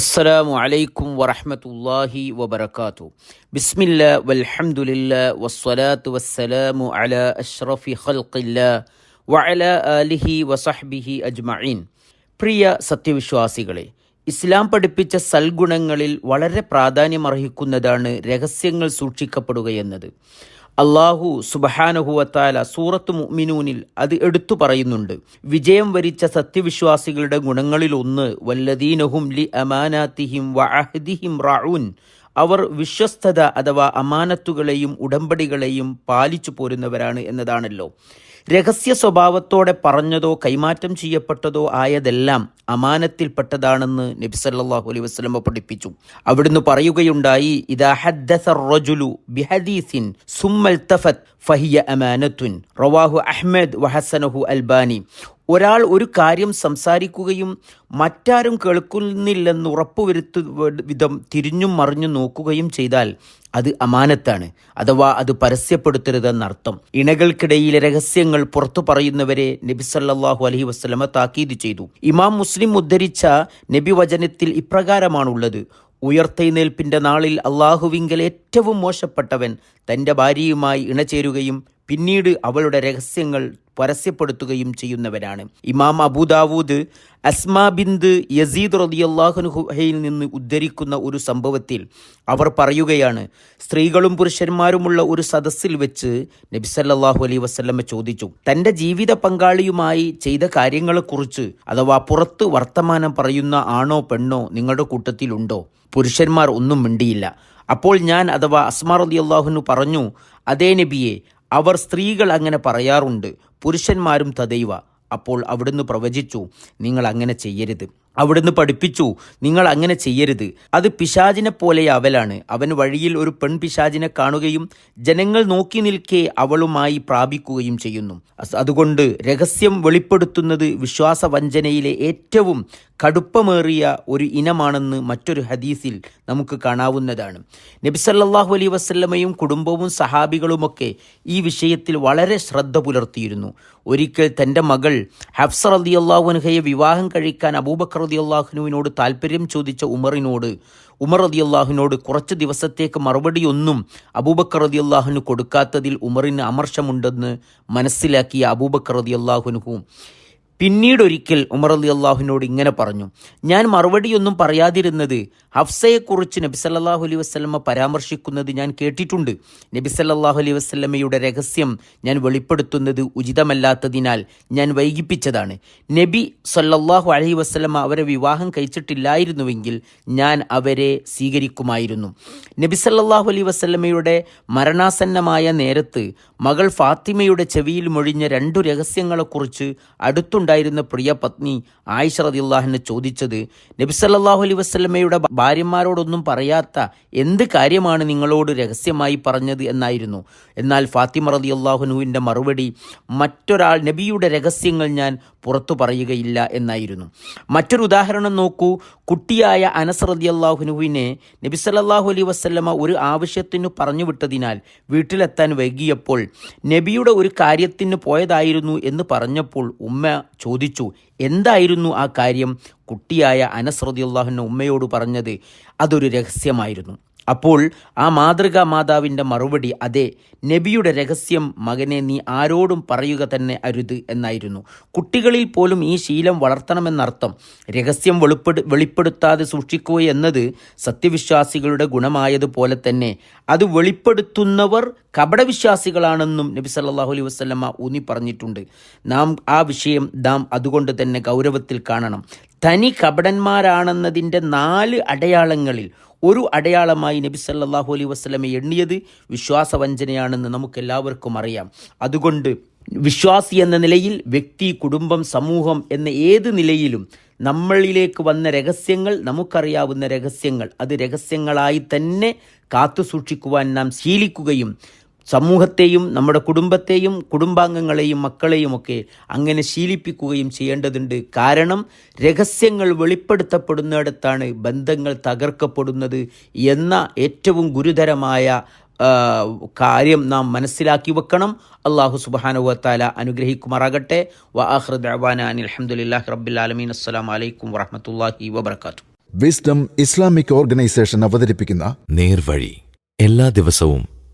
അസ്സലാമു അലൈക്കും വറഹമത്തല്ലാഹി വബർക്കാത്തു ബിസ്മില്ല വൽഹമുല്ല വസ്സലാത്തു വസ്സലാമു അല അഷ്റഫി ഖൽഖില്ല വഅല ആലിഹി വസഹ്ബിഹി അജ്മഈൻ. പ്രിയ സത്യവിശ്വാസികളെ ഇസ്ലാം പഠിപ്പിച്ച സൽഗുണങ്ങളിൽ വളരെ പ്രാധാന്യമർഹിക്കുന്നതാണ് രഹസ്യങ്ങൾ സൂക്ഷിക്കപ്പെടുകയെന്നത്. അള്ളാഹു സുബഹാനഹുവത്താല സൂറത്ത് മുഅ്മിനൂനിൽ അത് എടുത്തു പറയുന്നുണ്ട്. വിജയം വരിച്ച സത്യവിശ്വാസികളുടെ ഗുണങ്ങളിൽ ഒന്ന് വല്ലദീനഹും ലി അമാനാത്തിഹിം വഅഹദിഹിം റഊൻ. അവർ വിശ്വസ്തത അഥവാ അമാനത്തുകളെയും ഉടമ്പടികളെയും പാലിച്ചു പോരുന്നവരാണ് എന്നതാണല്ലോ. രഹസ്യ സ്വഭാവത്തോടെ പറഞ്ഞതോ കൈമാറ്റം ചെയ്യപ്പെട്ടതോ ആയതെല്ലാം അമാനത്തിൽപ്പെട്ടതാണെന്ന് നബി സല്ലാഹു അലൈഹി വസ്ലമ പഠിപ്പിച്ചു. അവിടുന്ന് പറയുകയുണ്ടായി റവാഹു അഹ്മദ് വഹസനഹു അൽബാനി. ഒരാൾ ഒരു കാര്യം സംസാരിക്കുകയും മറ്റാരും കേൾക്കുന്നില്ലെന്ന് ഉറപ്പുവരുത്തു വിധം തിരിഞ്ഞും മറിഞ്ഞും നോക്കുകയും ചെയ്താൽ അത് അമാനത്താണ്. അഥവാ അത് പരസ്യപ്പെടുത്തരുതെന്നർത്ഥം ഇണകൾക്കിടയിലെ രഹസ്യങ്ങൾ പുറത്തു പറയുന്നവരെ നബി സല്ലാഹു അലഹി വസ്ലമ താക്കീത് ചെയ്തു. ഇമാം മുസ്ലിം ഉദ്ധരിച്ച നബി വചനത്തിൽ ഇപ്രകാരമാണുള്ളത്. ഉയർത്തെഴുന്നേൽപ്പിന്റെ നാളിൽ അള്ളാഹുവിങ്കൽ ഏറ്റവും മോശപ്പെട്ടവൻ തന്റെ ഭാര്യയുമായി ഇണചേരുകയും പിന്നീട് അവളുടെ രഹസ്യങ്ങൾ പരസ്യപ്പെടുത്തുകയും ചെയ്യുന്നവരാണ്. ഇമാം അബുദാവൂദ് അസ്മാ ബിന്ദ് യസീദ് റദിയല്ലാഹുനുഹയിൽ നിന്ന് ഉദ്ധരിക്കുന്ന ഒരു സംഭവത്തിൽ അവർ പറയുകയാണ് സ്ത്രീകളും പുരുഷന്മാരുമുള്ള ഒരു സദസ്സിൽ വെച്ച് നബിസല്ലാഹു അലൈ വസ്ല്ലമ്മ ചോദിച്ചു തന്റെ ജീവിത പങ്കാളിയുമായി ചെയ്ത കാര്യങ്ങളെക്കുറിച്ച് അഥവാ പുറത്ത് വർത്തമാനം പറയുന്ന ആണോ പെണ്ണോ നിങ്ങളുടെ കൂട്ടത്തിലുണ്ടോ? പുരുഷന്മാർ ഒന്നും മിണ്ടിയില്ല. അപ്പോൾ ഞാൻ അഥവാ അസ്മാർ അലി അള്ളാഹുനു പറഞ്ഞു അതേ നബിയെ അവർ സ്ത്രീകൾ അങ്ങനെ പറയാറുണ്ട് പുരുഷന്മാരും തദൈവ അപ്പോൾ അവിടുന്ന് പ്രവചിച്ചു നിങ്ങൾ അങ്ങനെ ചെയ്യരുത്. അവിടുന്ന് പഠിപ്പിച്ചു. നിങ്ങൾ അങ്ങനെ ചെയ്യരുത്. അത് പിശാചിനെ പോലെ അവലാണ് അവൻ വഴിയിൽ ഒരു പെൺ പിശാചിനെ കാണുകയും ജനങ്ങൾ നോക്കി നിൽക്കെ അവളുമായി പ്രാപിക്കുകയും ചെയ്യുന്നു. അതുകൊണ്ട് രഹസ്യം വെളിപ്പെടുത്തുന്നത് വിശ്വാസവഞ്ചനയിലെ ഏറ്റവും കടുപ്പമേറിയ ഒരു ഇനമാണെന്ന് മറ്റൊരു ഹദീസിൽ നമുക്ക് കാണാവുന്നതാണ്. നബിസല്ലാഹു അലൈ വസ്ല്ലമയും കുടുംബവും സഹാബികളുമൊക്കെ ഈ വിഷയത്തിൽ വളരെ ശ്രദ്ധ പുലർത്തിയിരുന്നു. ഒരിക്കൽ തന്റെ മകൾ ഹഫ്സർ അലി അള്ളാഹുനഹയെ വിവാഹം കഴിക്കാൻ അബൂബക്കർ റതി അള്ളാഹുനുവിനോട് താല്പര്യം ചോദിച്ച ഉമറിനോട് ഉമർ റതി അള്ളാഹുവിനോട് കുറച്ച് ദിവസത്തേക്ക് മറുപടിയൊന്നും അബൂബക്കർ റതി അള്ളാഹുന് കൊടുക്കാത്തതിൽ ഉമറിന് അമർഷമുണ്ടെന്ന് മനസ്സിലാക്കിയ അബൂബക്കർ റതി അള്ളാഹുനുഹു പിന്നീട് ഒരിക്കൽ ഉമർ അലി അള്ളാഹുവിനോട് ഇങ്ങനെ പറഞ്ഞു ഞാൻ മറുപടിയൊന്നും പറയാതിരുന്നത് ഹഫ്സയെക്കുറിച്ച് നബി സല്ലാഹു അലൈഹി വസ്ലമ പരാമർശിക്കുന്നത് ഞാൻ കേട്ടിട്ടുണ്ട്. നബി സല്ലാഹു അലൈഹി വസ്ലമയുടെ രഹസ്യം ഞാൻ വെളിപ്പെടുത്തുന്നത് ഉചിതമല്ലാത്തതിനാൽ ഞാൻ വൈകിപ്പിച്ചതാണ്. നബി സല്ലാഹു അലൈഹി വസ്ലമ അവരെ വിവാഹം കഴിച്ചിട്ടില്ലായിരുന്നുവെങ്കിൽ ഞാൻ അവരെ സ്വീകരിക്കുമായിരുന്നു. നബി സല്ലാഹു അലൈഹി വസ്ലമയുടെ മരണാസന്നമായ നേരത്ത് മകൾ ഫാത്തിമയുടെ ചെവിയിൽ മൊഴിഞ്ഞ രണ്ടു രഹസ്യങ്ങളെക്കുറിച്ച് അടുത്തുണ്ടായിരുന്ന പ്രിയ പത്നി ആയിഷ റദിയുള്ളാഹിനെ ചോദിച്ചത് നബി സല്ലാഹു അലൈഹി വസ്ലമയുടെ ഭാര്യമാരോടൊന്നും പറയാത്ത എന്ത് കാര്യമാണ് നിങ്ങളോട് രഹസ്യമായി പറഞ്ഞത്? എന്നായിരുന്നു. എന്നാൽ ഫാത്തിമ റതിയുള്ളാഹുനുവിന്റെ മറുപടി മറ്റൊരാൾ നബിയുടെ രഹസ്യങ്ങൾ ഞാൻ പുറത്തു പറയുകയില്ല എന്നായിരുന്നു. മറ്റൊരു ഉദാഹരണം നോക്കൂ. കുട്ടിയായ അനസ് റതി അള്ളാഹുനുവിനെ നബി സല്ലാഹു അലൈഹി വസ്ലമ ഒരു ആവശ്യത്തിന് പറഞ്ഞു വിട്ടതിനാൽ വീട്ടിലെത്താൻ വൈകിയപ്പോൾ നബിയുടെ ഒരു കാര്യത്തിന് പോയതായിരുന്നു എന്ന് പറഞ്ഞപ്പോൾ ഉമ്മ ചോദിച്ചു എന്തായിരുന്നു ആ കാര്യം? കുട്ടിയായ അനസ് റദിയുള്ളാഹുവിന്റെ ഉമ്മയോട് പറഞ്ഞത്. അതൊരു രഹസ്യമായിരുന്നു. അപ്പോൾ ആ മാതൃകാ മാതാവിന്റെ മറുപടി അതെ നബിയുടെ രഹസ്യം മകനെ നീ ആരോടും പറയുക തന്നെ അരുത് എന്നായിരുന്നു. കുട്ടികളിൽ പോലും ഈ ശീലം വളർത്തണമെന്നർത്ഥം രഹസ്യം വെളിപ്പെടു വെളിപ്പെടുത്താതെ സൂക്ഷിക്കുക എന്നത് സത്യവിശ്വാസികളുടെ ഗുണമായതുപോലെ തന്നെ അത് വെളിപ്പെടുത്തുന്നവർ കപടവിശ്വാസികളാണെന്നും നബി സല്ലാഹു അലൈഹി വസ്ലമ്മ ഊന്നി പറഞ്ഞിട്ടുണ്ട് നാം ആ വിഷയം നാം അതുകൊണ്ട് തന്നെ ഗൗരവത്തിൽ കാണണം. തനി കപടന്മാരാണെന്നതിന്റെ നാല് അടയാളങ്ങളിൽ ഒരു അടയാളമായി നബി സല്ലാഹു അലൈഹി വസ്ലമെ എണ്ണിയത് വിശ്വാസവഞ്ചനയാണെന്ന് നമുക്കെല്ലാവർക്കും അറിയാം. അതുകൊണ്ട് വിശ്വാസി എന്ന നിലയിൽ വ്യക്തി കുടുംബം സമൂഹം എന്ന ഏത് നിലയിലും നമ്മളിലേക്ക് വന്ന രഹസ്യങ്ങൾ നമുക്കറിയാവുന്ന രഹസ്യങ്ങൾ അത് രഹസ്യങ്ങളായി തന്നെ കാത്തു സൂക്ഷിക്കുവാൻ നാം ശീലിക്കുകയും സമൂഹത്തെയും നമ്മുടെ കുടുംബത്തെയും കുടുംബാംഗങ്ങളെയും മക്കളെയും ഒക്കെ അങ്ങനെ ശീലിപ്പിക്കുകയും ചെയ്യേണ്ടതുണ്ട്. കാരണം രഹസ്യങ്ങൾ വെളിപ്പെടുത്തപ്പെടുന്നിടത്താണ് ബന്ധങ്ങൾ തകർക്കപ്പെടുന്നത് എന്ന ഏറ്റവും ഗുരുതരമായ കാര്യം നാം മനസ്സിലാക്കി വെക്കണം. അള്ളാഹു സുബാനുവത്താല അനുഗ്രഹിക്കുമാറാകട്ടെ. വ ആഹ്റദ് അവാന അനിൽ അഹമ്മദില്ലാഹി റബ്ബിൽ ആലമീൻ. അസ്സലാം വലൈക്കും വറഹമത്തല്ലാഹി വബർക്കാത്തു വിസ്ഡം ഇസ്ലാമിക് ഓർഗനൈസേഷൻ അവതരിപ്പിക്കുന്ന നേർവഴി എല്ലാ ദിവസവും